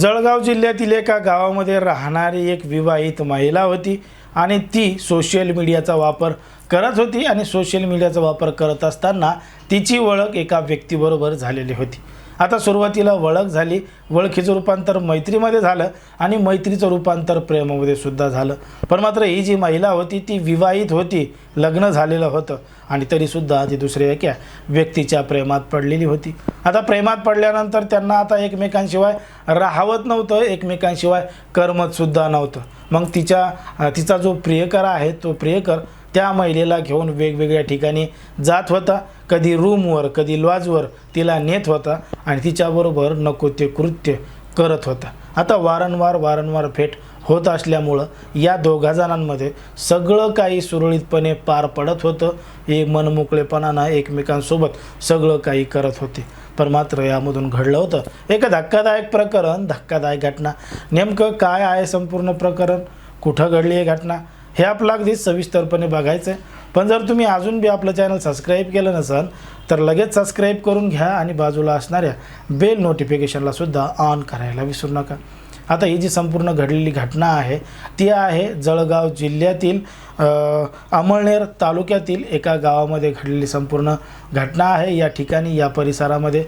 जळगाव जिल्ह्यातील एका गावामध्ये राहणारी एक विवाहित महिला होती आणि ती सोशल मीडियाचा वापर करत होती आणि सोशल मीडियाचा वापर करत असताना तिची ओळख एका व्यक्तीबरोबर झालेली होती. आता सुरुवातीला ओळख झाली ओळखीचं रूपांतर मैत्रीमध्ये झालं आणि मैत्रीचं रूपांतर प्रेमामध्ये सुद्धा झालं. पण मात्र ही जी महिला होती ती विवाहित होती लग्न झालेलं होतं आणि तरीसुद्धा ती दुसऱ्या एका व्यक्तीच्या प्रेमात पडलेली होती. आता प्रेमात पडल्यानंतर त्यांना आता एकमेकांशिवाय राहावत नव्हतं एकमेकांशिवाय करमतसुद्धा नव्हतं. मग तिच्या तिचा जो प्रियकर आहे तो प्रियकर त्या महिलेला घेऊन वेगवेगळ्या ठिकाणी जात होता. कधी रूमवर कधी लॉजवर तिला नेत होता आणि तिच्याबरोबर नको ते कृत्य करत होता. आता वारंवार वारंवार फेट होत असल्यामुळं या दोघा जणांमध्ये सगळं काही सुरळीतपणे पार पडत होतं. एक मनमोकळेपणानं एकमेकांसोबत सगळं काही करत होते. पण मात्र यामधून घडलं होतं. एक धक्कादायक प्रकरण धक्कादायक घटना. नेमकं काय आहे संपूर्ण प्रकरण? कुठं घडली आहे घटना? हे आपलं अगदी सविस्तरपणे बघायचं आहे पण जर तुम्ही अजून बी आपलं चॅनल सबस्क्राईब केलं नसाल तर लगेच सबस्क्राईब करून घ्या आणि बाजूला असणाऱ्या बेल नोटिफिकेशनला सुद्धा ऑन करायला विसरू नका. आता ही जी संपूर्ण घडलेली घटना आहे ती आहे जळगाव जिल्ह्यातील अमळनेर तालुक्यातील एका गावामध्ये घडलेली संपूर्ण घटना आहे. या ठिकाणी या परिसरामध्ये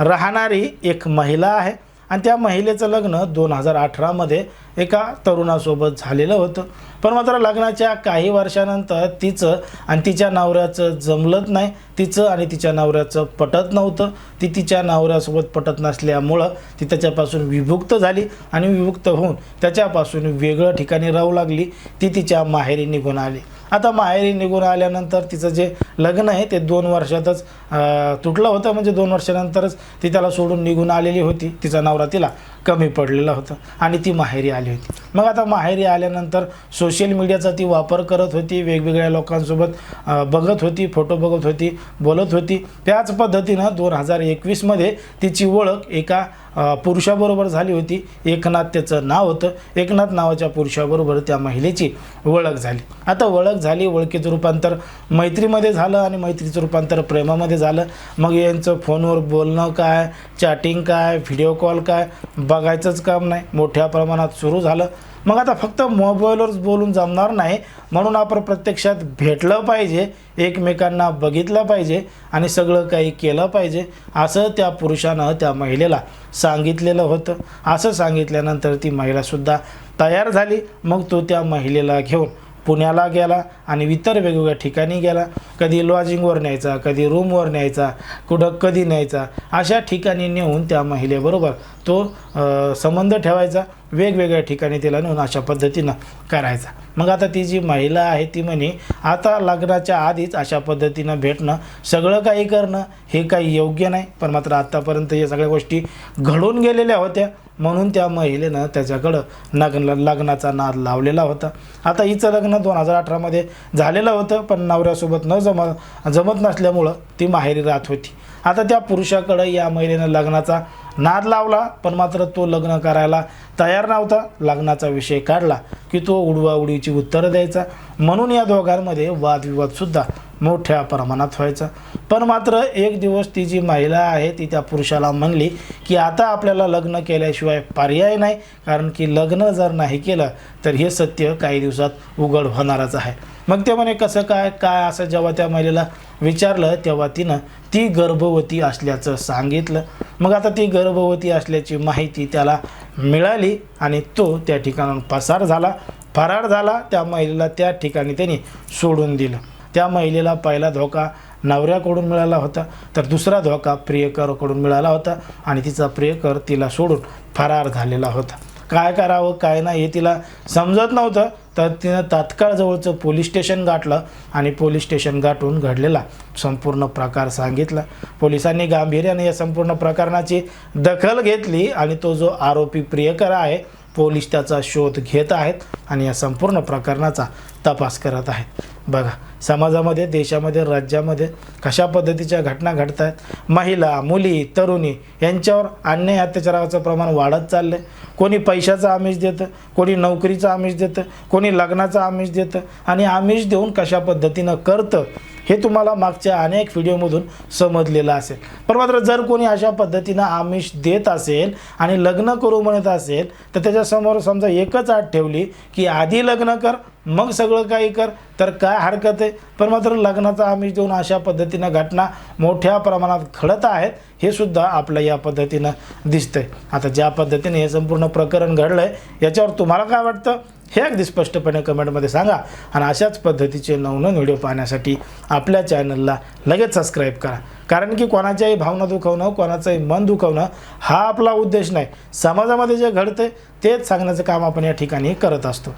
राहणारी एक महिला आहे. आणि त्या महिलेचं लग्न दोन हजार अठरामध्ये एका तरुणासोबत झालेलं होतं. पण मात्र लग्नाच्या काही वर्षानंतर तिचं आणि तिच्या नवऱ्याचं जमलंच नाही. तिचं आणि तिच्या नवऱ्याचं पटत नव्हतं. ती तिच्या नवऱ्यासोबत पटत नसल्यामुळं ती त्याच्यापासून विभुक्त झाली आणि विभुक्त होऊन त्याच्यापासून वेगळं ठिकाणी राहू लागली. ती तिच्या माहेरी निघून आली. आता माहेरी निघून आल्यानंतर तिचं जे लग्न आहे ते दोन वर्षातच तुटलं होतं. म्हणजे दोन वर्षानंतरच ती त्याला सोडून निघून आलेली होती. तिचा नवरा तिला कमी पडलेला होता आणि ती माहेरी आली होती. मग आता माहेरी आल्यानंतर सोशल मीडियाचा ती वापर करत होती वेगवेगळ्या लोकांसोबत बघत होती फोटो बघत होती बोलत होती. त्याच पद्धतीनं दोन हजार एकवीसमध्ये तिची ओळख एका पुरुषाबरोबर झाली होती. एकनाथ त्याचं नाव होतं. एकनाथ नावाच्या पुरुषाबरोबर त्या महिलेची ओळख झाली. आता ओळख झाली ओळखीचं रूपांतर मैत्रीमध्ये झालं आणि मैत्रीचं रूपांतर प्रेमामध्ये झालं. मग यांचं फोनवर बोलणं काय चॅटिंग काय व्हिडिओ कॉल काय बघायचंच काम नाही. मोठ्या प्रमाणात सुरू झालं. मग आता फक्त मोबाईलवरच बोलून जमणार नाही. म्हणून आपण प्रत्यक्षात भेटलं पाहिजे एकमेकांना बघितलं पाहिजे आणि सगळं काही केलं पाहिजे. असं त्या पुरुषानं त्या महिलेला सांगितलेलं होतं. असं सांगितल्यानंतर ती महिलासुद्धा तयार झाली. मग तो त्या महिलेला घेऊन पुण्याला गेला आणि इतर वेगवेगळ्या ठिकाणी गेला. कधी लॉजिंगवर न्यायचा कधी रूमवर न्यायचा कुठं कधी न्यायचा अशा ठिकाणी नेऊन त्या महिलेबरोबर तो संबंध ठेवायचा. वेगवेगळ्या ठिकाणी तिला नेऊन अशा पद्धतीनं करायचा. मग आता ती जी महिला आहे ती म्हणे आता लग्नाच्या आधीच अशा पद्धतीनं भेटणं सगळं काही करणं हे काही योग्य नाही. पण मात्र आत्तापर्यंत या सगळ्या गोष्टी घडून गेलेल्या होत्या. म्हणून त्या महिलेनं त्याच्याकडं लग्न लग्नाचा नाद लावलेला होता. आता हिचं लग्न दोन हजार अठरामध्ये झालेलं होतं पण नवऱ्यासोबत न जम जमत नसल्यामुळं ती माहेरी राहत होती. आता त्या पुरुषाकडं या महिलेनं लग्नाचा नाद लावला पण मात्र तो लग्न करायला तयार नव्हता. लग्नाचा विषय काढला की तो उडवाउडीची उत्तरं द्यायचा. म्हणून या दोघांमध्ये वादविवादसुद्धा मोठ्या प्रमाणात व्हायचा. पण मात्र एक दिवस ती जी महिला आहे ती त्या पुरुषाला म्हणली की आता आपल्याला लग्न केल्याशिवाय पर्याय नाही. कारण की लग्न जर नाही केलं तर हे सत्य काही दिवसात उघड होणारच आहे. मग ते म्हणे कसं काय? काय असं जेव्हा त्या महिलेला विचारलं तेव्हा तिनं ती गर्भवती असल्याचं सांगितलं. मग आता ती गर्भवती असल्याची माहिती त्याला मिळाली आणि तो त्या ठिकाणाहून पसार झाला. फरार झाला. त्या महिलेला त्या ठिकाणी त्यांनी सोडून दिलं. त्या महिलेला पहिला धोका नवऱ्याकडून मिळाला होता तर दुसरा धोका प्रियकरकडून मिळाला होता आणि तिचा प्रियकर तिला सोडून फरार झालेला होता. काय करावं काय नाही हे तिला समजत नव्हतं तर तिनं तात्काळ जवळचं पोलीस स्टेशन गाठलं आणि पोलीस स्टेशन गाठून घडलेला संपूर्ण प्रकार सांगितला. पोलिसांनी गांभीर्याने या संपूर्ण प्रकरणाची दखल घेतली आणि तो जो आरोपी प्रियकर आहे पोलीस त्याचा शोध घेत आहेत. आणि या संपूर्ण प्रकरणाचा तपास करत आहेत. बघा समाजामध्ये देशामध्ये राज्यामध्ये कशा पद्धतीच्या घटना घडत आहेत? महिला मुली तरुणी यांच्यावर अन्याय अत्याचाराचं प्रमाण वाढत चाललं आहे कोणी पैशाचं आमिष देतं कोणी नोकरीचं आमिष देतं कोणी लग्नाचं आमिष देतं आणि आमिष देऊन कशा पद्धतीनं करतं हे तुम्हाला मागच्या अनेक व्हिडिओमधून समजलेलं असेल. पण मात्र जर कोणी अशा पद्धतीनं आमिष देत असेल आणि लग्न करू म्हणत असेल तर त्याच्यासमोर समजा एकच आठ ठेवली की आधी लग्न कर मग सगळं काही कर. तर काय हरकत आहे? पण मात्र लग्नाचा आम्ही देऊन अशा पद्धतीनं घटना मोठ्या प्रमाणात घडत आहेत हे सुद्धा आपल्या या पद्धतीनं दिसतंय. आता ज्या पद्धतीने हे संपूर्ण प्रकरण घडलं आहे याच्यावर तुम्हाला काय वाटतं? हे अगदी स्पष्टपणे कमेंटमध्ये सांगा आणि अशाच पद्धतीचे नवनवीन व्हिडिओ पाहण्यासाठी आपल्या चॅनलला लगेच सबस्क्राईब करा. कारण की कोणाच्याही भावना दुखवणं कोणाचंही मन दुखवणं हा आपला उद्देश नाही. समाजामध्ये जे घडतं तेच सांगण्याचं काम आपण या ठिकाणी करत असतो.